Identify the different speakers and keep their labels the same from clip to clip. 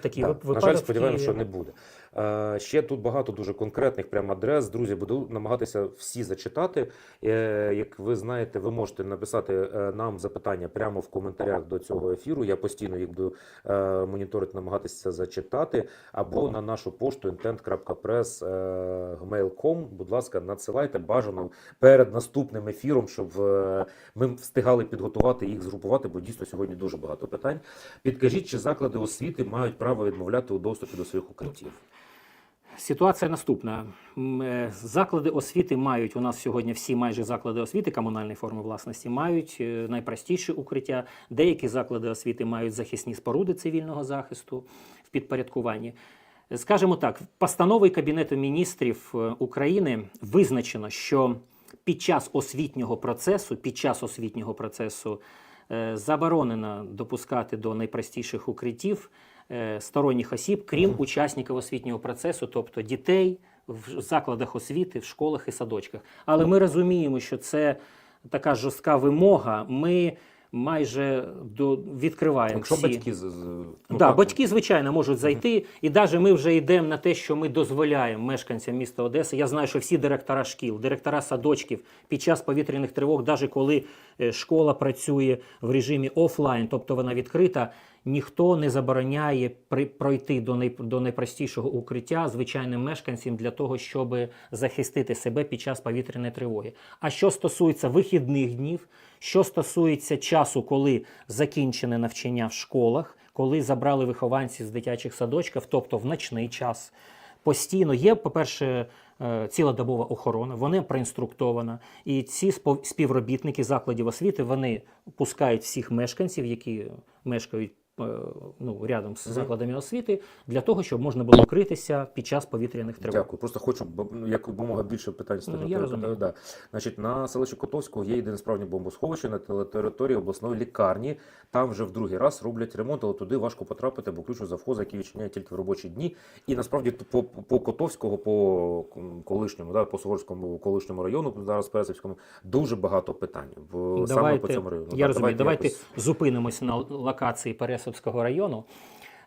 Speaker 1: такий
Speaker 2: Так,
Speaker 1: випадок.
Speaker 2: На жаль, сподіваємося, що не буде. Е, ще тут багато дуже конкретних прям адрес. Друзі, буду намагатися всі зачитати. Е, як ви знаєте, ви можете написати е, нам запитання прямо в коментарях до цього ефіру. Я постійно їх буду моніторити, намагатися зачитати. Або на нашу пошту intent.press е, Будь ласка, надсилайте бажано перед наступним ефіром, щоб ми встигали підготувати їх, згрупувати, бо дійсно сьогодні дуже багато питань. Підкажіть, чи заклади освіти мають право відмовляти у доступі до своїх укриттів?
Speaker 1: Ситуація наступна. Е, Заклади освіти мають у нас сьогодні всі майже заклади освіти комунальної форми власності мають е, найпростіші укриття. Деякі заклади освіти мають захисні споруди цивільного захисту в підпорядкуванні. Скажімо так, постановою Кабінету міністрів е, України визначено, що під час освітнього процесу, під час освітнього процесу заборонено допускати до найпростіших укриттів сторонніх осіб, крім учасників освітнього процесу, тобто дітей в закладах освіти, в школах і садочках. Але ми розуміємо, що це така жорстка вимога. Ми майже до відкриваємо
Speaker 2: Якщо
Speaker 1: всі...
Speaker 2: батьки з, з ну,
Speaker 1: да, батьки, звичайно, можуть зайти, і навіть ми вже йдемо на те, що ми дозволяємо мешканцям міста Одеси. Я знаю, що всі директора шкіл, директора садочків під час повітряних тривог, навіть коли е, школа працює в режимі офлайн, тобто вона відкрита, ніхто не забороняє при, пройти до, най, до найпростішого укриття звичайним мешканцям для того, щоб захистити себе під час повітряної тривоги. А що стосується вихідних днів, що стосується часу, коли закінчене навчання в школах, коли забрали вихованців з дитячих садочків, тобто в ночний час. Постійно є, по-перше, е, цілодобова охорона, вона проінструктована. І ці співробітники закладів освіти вони пускають всіх мешканців, які мешкають ну, рядом з закладами освіти, для того, щоб можна було укритися під час повітряних тривог.
Speaker 2: Дякую. Просто хочу ну, якомога більше питань ставити.
Speaker 1: Ну, я розумію.
Speaker 2: Да. Значить, на селищі Котовського є єдине справжнє бомбосховище на території обласної лікарні. Там вже в другий раз роблять ремонт, але туди важко потрапити, бо ключ завхоза, який відчиняє тільки в робочі дні. І насправді по, по Котовського, по колишньому, да, по Суворському колишньому району, зараз Пересипському, дуже багато питань. В, саме по цьому району.
Speaker 1: Я
Speaker 2: Да,
Speaker 1: розумію. Давайте
Speaker 2: якось-
Speaker 1: зупинимось на локації Пересипського району.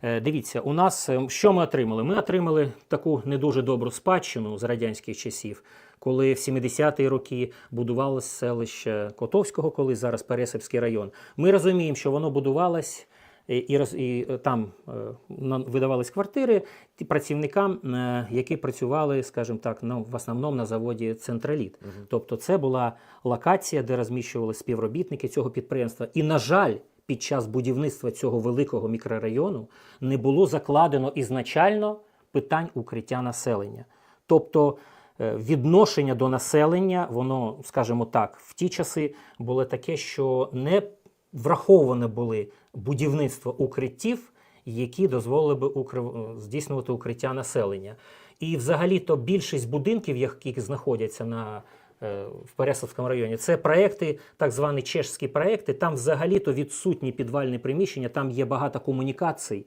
Speaker 1: Е, Дивіться, у нас е, що ми отримали? Ми отримали таку не дуже добру спадщину з радянських часів, коли в 70-ті роки будувалося селище Котовського, коли зараз Пересипський район. Ми розуміємо, що воно будувалось. І, і, роз- і е, там е, видавались квартири працівникам, е, які працювали, скажімо так, ну, в основному на заводі Централіт.
Speaker 2: Мгм.
Speaker 1: Тобто, це була локація, де розміщувалися співробітники цього підприємства. І, на жаль, під час будівництва цього великого мікрорайону не було закладено ізначально питань укриття населення. Тобто е, відношення до населення, воно, скажімо так, в ті часи було таке, що не враховане були будівництво укриттів, які дозволили би укр- здійснювати укриття населення. І взагалі-то більшість будинків, які знаходяться на е, в Пересовському районі. Це проекти, так звані чешські проекти. Там взагалі-то відсутні підвальні приміщення, там є багато комунікацій.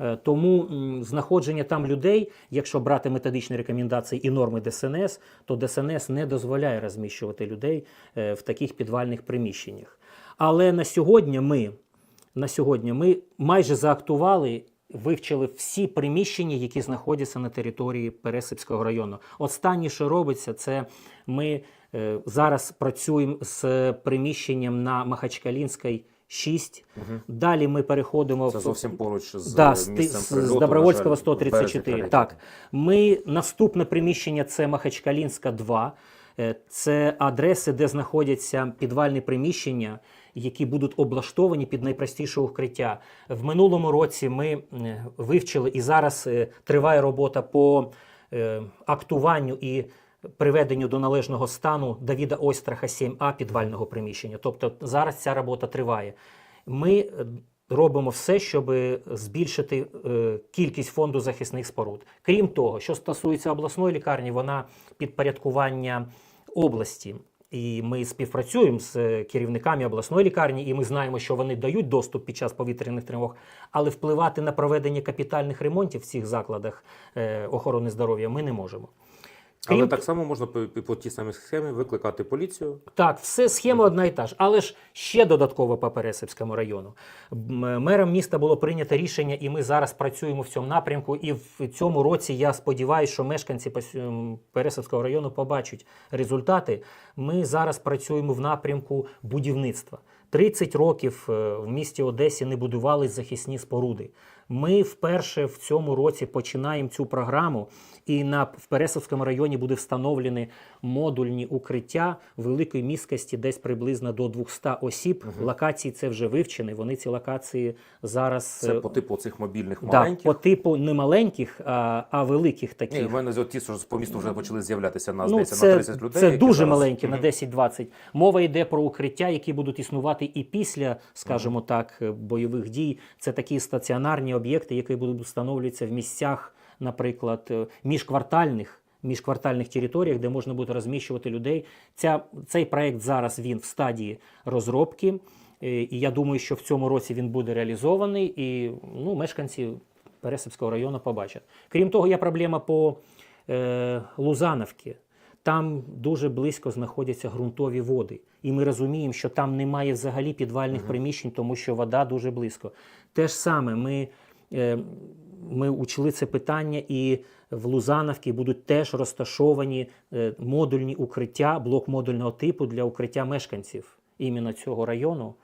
Speaker 1: Е, Тому знаходження там людей, якщо брати методичні рекомендації і норми ДСНС, то ДСНС не дозволяє розміщувати людей е, в таких підвальних приміщеннях. Але на сьогодні ми, на сьогодні ми майже заактували, вивчили всі приміщення, які знаходяться на території Пересипського району. Останнє, що робиться, це ми е, зараз працюємо з приміщенням на Махачкалінській 6.
Speaker 2: Мгм.
Speaker 1: Далі ми переходимо
Speaker 2: Це
Speaker 1: в-
Speaker 2: зовсім поруч з
Speaker 1: Да, з,
Speaker 2: місцем
Speaker 1: з,
Speaker 2: прильоту,
Speaker 1: з Добровольського
Speaker 2: жаль,
Speaker 1: 134.
Speaker 2: Березі
Speaker 1: Так. Ми наступне приміщення це Махачкалінська 2. Е, Це адреси, де знаходяться підвальні приміщення, які будуть облаштовані під найпростіше укриття. В минулому році ми е, вивчили і зараз е, триває робота по е, актуванню і приведенню до належного стану Давіда Ойстраха 7А підвального приміщення. Тобто зараз ця робота триває. Ми робимо все, щоб збільшити кількість фонду захисних споруд. Крім того, що стосується обласної лікарні, вона підпорядкування області. І ми співпрацюємо з е, керівниками обласної лікарні, і ми знаємо, що вони дають доступ під час повітряних тривог, але впливати на проведення капітальних ремонтів в цих закладах е, охорони здоров'я ми не можемо.
Speaker 2: Але так само можна по, по тій самій схемі викликати поліцію.
Speaker 1: Так, все схема одна і та ж, але ж ще додатково по Пересипському району. М- Мером міста було прийнято рішення, і ми зараз працюємо в цьому напрямку. І в цьому році я сподіваюся, що мешканці Пересипського району побачать результати. Ми зараз працюємо в напрямку будівництва. 30 років е, в місті Одесі не будувались захисні споруди. Ми вперше в цьому році починаємо цю програму, і на в Пересовському районі буде встановлені модульні укриття великої міськості, десь приблизно до 200 осіб. Локації це вже вивчені. Вони ці локації зараз
Speaker 2: Це
Speaker 1: е,
Speaker 2: по типу цих мобільних
Speaker 1: да,
Speaker 2: маленьких.
Speaker 1: по типу не маленьких, а, а великих
Speaker 2: Ні,
Speaker 1: таких.
Speaker 2: в мене ті, що по місту вже почали з'являтися на,
Speaker 1: Ну, це,
Speaker 2: на 30 людей.
Speaker 1: це дуже
Speaker 2: зараз-
Speaker 1: маленькі, на
Speaker 2: Мгм.
Speaker 1: 10-20. Мова йде про укриття, які будуть існувати і після, скажімо так, е, бойових дій. Це такі стаціонарні об'єкти, які будуть встановлюватися в місцях, наприклад, е, міжквартальних. Міжквартальних територіях, де можна буде розміщувати людей. Ця, цей проект зараз він в стадії розробки, е, і я думаю, що в цьому році він буде реалізований, і ну, мешканці Пересипського району побачать. Крім того, є проблема по е, Лузановці. Там дуже близько знаходяться ґрунтові води. І ми розуміємо, що там немає взагалі підвальних приміщень, тому що вода дуже близько. Те ж саме ми, ми учли це питання, і в Лузановці будуть теж розташовані е, модульні укриття, блок модульного типу для укриття мешканців іменно цього району.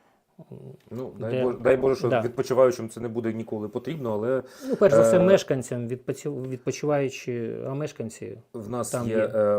Speaker 2: Ну, дай,
Speaker 1: Де-
Speaker 2: Боже, дай Боже, що
Speaker 1: Да.
Speaker 2: відпочиваючим це не буде ніколи потрібно, але
Speaker 1: Ну, перш за все,
Speaker 2: Е,
Speaker 1: мешканцям, відпочив- відпочиваючи, а мешканці
Speaker 2: в нас
Speaker 1: Там
Speaker 2: є,
Speaker 1: є.
Speaker 2: е,